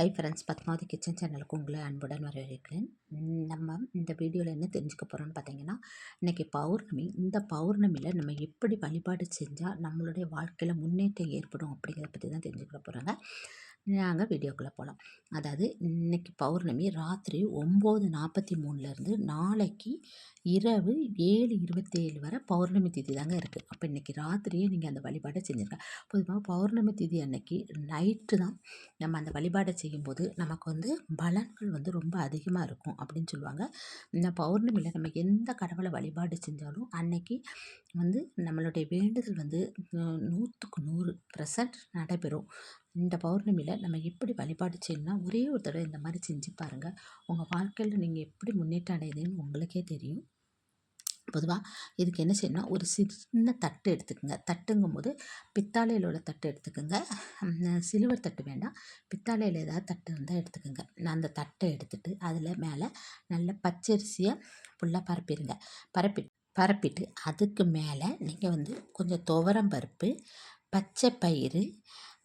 Hi friends Padmavathi kitchen சேனலுக்கு உங்களை அன்புடன் வரவேற்கிறேன். நம்ம இந்த வீடியோவில் என்ன தெரிஞ்சுக்க போகிறோம்னு பார்த்தீங்கன்னா இன்றைக்கி பௌர்ணமி. இந்த பௌர்ணமியில் நம்ம எப்படி வழிபாடு செஞ்சால் நம்மளுடைய வாழ்க்கையில் முன்னேற்றம் ஏற்படும் அப்படிங்கிறத பற்றி தான் தெரிஞ்சுக்க போகிறாங்க நாங்கள் வீடியோக்குள்ளே போகலாம் அதாவது இன்றைக்கி பௌர்ணமி ராத்திரி ஒம்பது நாற்பத்தி மூணுலேருந்து நாளைக்கு இரவு ஏழு இருபத்தேழு வரை பௌர்ணமி திதி தாங்க இருக்குது அப்போ இன்றைக்கி ராத்திரியே நீங்கள் அந்த வழிபாடை செஞ்சுருங்க. பொதுவாக பௌர்ணமி திதி அன்னைக்கு நைட்டு தான் நம்ம அந்த வழிபாடை செய்யும்போது நமக்கு வந்து பலன்கள் வந்து ரொம்ப அதிகமாக இருக்கும் அப்படின்னு சொல்லுவாங்க. இந்த பௌர்ணமியில் நம்ம எந்த கடவுளை வழிபாடு செஞ்சாலும் அன்னைக்கு வந்து நம்மளுடைய வேண்டுதல் வந்து நூற்றுக்கு நூறு பர்சன்ட் நடைபெறும். இந்த பௌர்ணமியில் நம்ம எப்படி வழிபாடு செய்யணும்னா ஒரே ஒரு தடவை இந்த மாதிரி செஞ்சு பாருங்கள் உங்கள் வாழ்க்கையில் நீங்கள் எப்படி முன்னேற்றம் அடையுதுன்னு உங்களுக்கே தெரியும். பொதுவாக இதுக்கு என்ன செய்யணும் ஒரு சின்ன தட்டு எடுத்துக்கோங்க. தட்டுங்கும் போது பித்தாளையில் உள்ள தட்டு எடுத்துக்கோங்க. சிலுவர் தட்டு வேண்டாம். பித்தாளையில் ஏதாவது தட்டு இருந்தால் எடுத்துக்கோங்க. நான் அந்த தட்டை எடுத்துகிட்டு அதில் மேலே நல்ல பச்சரிசியை ஃபுல்லாக பரப்பிடுங்க. பரப்பி பரப்பிட்டு அதுக்கு மேலே நீங்கள் வந்து கொஞ்சம் துவரம் பருப்பு பச்சை பயிறு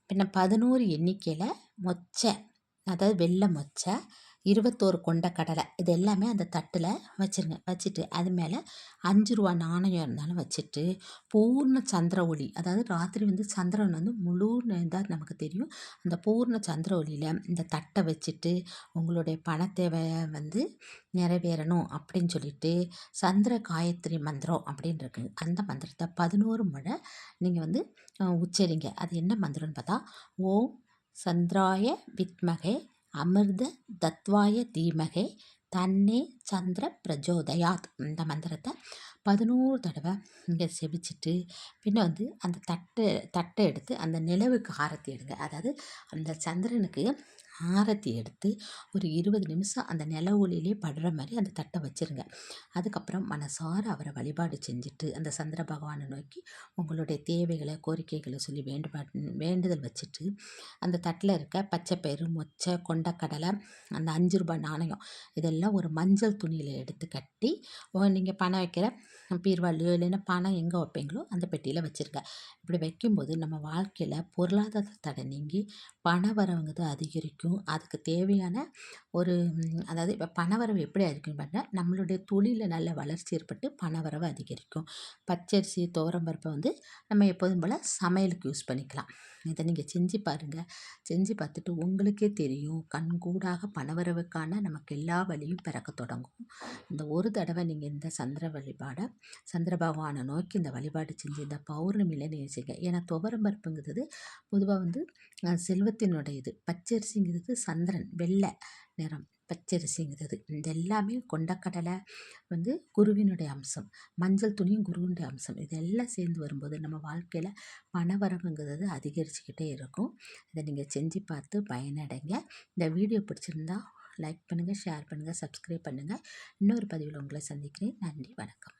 பின்ன பதினோரு எண்ணிக்கையில் மொச்சை அதாவது வெள்ளை மொச்சை இருபத்தோரு கொண்ட கடலை. இது எல்லாமே அந்த தட்டில் வச்சுருங்க. வச்சுட்டு அது மேலே அஞ்சு ரூபா நாணயம் இருந்தாலும் வச்சுட்டு பூர்ண சந்திர ஒளி. அதாவது ராத்திரி வந்து சந்திரன் வந்து முழு இதாக நமக்கு தெரியும். அந்த பூர்ண சந்திர ஒளியில் இந்த தட்டை வச்சுட்டு உங்களுடைய பணத்தேவையை வந்து நிறைவேறணும் அப்படின்னு சொல்லிட்டு சந்திர காயத்ரி மந்திரம் அப்படின்னு இருக்கு. அந்த மந்திரத்தை பதினோரு முறை நீங்கள் வந்து உச்சரிங்க. அது என்ன மந்திரம்னு பார்த்தா ஓம் சந்திராய வித்மகே அமிர்த தத்வாய தீமகே தன்னே சந்திர பிரஜோதயாத். இந்த மந்திரத்தை பதினோரு தடவை இங்கே செவிச்சிட்டு பின்ன வந்து அந்த தட்டை தட்டை எடுத்து அந்த நிலவுக்கு ஆரத்தி எடுங்க. அதாவது அந்த சந்திரனுக்கு ஆரத்தி எடுத்து ஒரு இருபது நிமிஷம் அந்த நில ஒளியிலே படுற மாதிரி அந்த தட்டை வச்சுருங்க. அதுக்கப்புறம் மனசார அவரை வழிபாடு செஞ்சுட்டு அந்த சந்திர பகவானை நோக்கி உங்களுடைய தேவைகளை கோரிக்கைகளை சொல்லி வேண்டுபாடு வேண்டுதல் வச்சுட்டு அந்த தட்டில் இருக்க பச்சை பயிறு மொச்சை கொண்டக்கடலை அந்த அஞ்சு ரூபாய் நாணயம் இதெல்லாம் ஒரு மஞ்சள் துணியில் எடுத்து கட்டி நீங்கள் பணம் வைக்கிற பீர்வாளியோ இல்லைன்னா பணம் எங்கே வைப்பீங்களோ அந்த பெட்டியில் வச்சுருங்க. இப்படி வைக்கும்போது நம்ம வாழ்க்கையில் பொருளாதார தடை நீங்கி பண வரவுங்கிறது அதிகரிக்கும். அதுக்கு தேவையான ஒரு அதாவது இப்போ பணவரவு எப்படி அதிகரிக்கும் பார்த்தா நம்மளுடைய தொழிலில் நல்ல வளர்ச்சி ஏற்பட்டு பணவரவு அதிகரிக்கும். பச்சரிசி துவரம்பருப்பை வந்து நம்ம எப்போதும் போல் சமையலுக்கு யூஸ் பண்ணிக்கலாம். இதை நீங்கள் செஞ்சு பாருங்கள் செஞ்சு பார்த்துட்டு உங்களுக்கே தெரியும். கண்கூடாக பணவரவுக்கான நமக்கு எல்லா வழியும் பிறக்க தொடங்கும். இந்த ஒரு தடவை நீங்கள் இந்த சந்திர வழிபாடை சந்திர பகவானை நோக்கி இந்த வழிபாடு செஞ்சு இந்த பௌர்ணமியில் நீங்கள் செய்யுங்க ஏன்னா துவரம் பருப்புங்கிறது பொதுவாக வந்து செல்வத்தினுடைய இது பச்சரிசிங்கிறது சந்திரன் வெள்ளை நிறம் பச்சரிசிங்கிறது. இந்த எல்லாமே கொண்டக்கடலை வந்து குருவினுடைய அம்சம். மஞ்சள் துணியும் குருவினுடைய அம்சம். இதெல்லாம் சேர்ந்து வரும்போது நம்ம வாழ்க்கையில் பணவரவுங்கிறது அதிகரிச்சுக்கிட்டே இருக்கும். இதை நீங்கள் செஞ்சு பார்த்து பயனடைங்க. இந்த வீடியோ பிடிச்சிருந்தா லைக் பண்ணுங்கள் ஷேர் பண்ணுங்கள் சப்ஸ்கிரைப் பண்ணுங்கள் இன்னொரு பதிவில் உங்களை சந்திக்கிறேன். நன்றி வணக்கம்.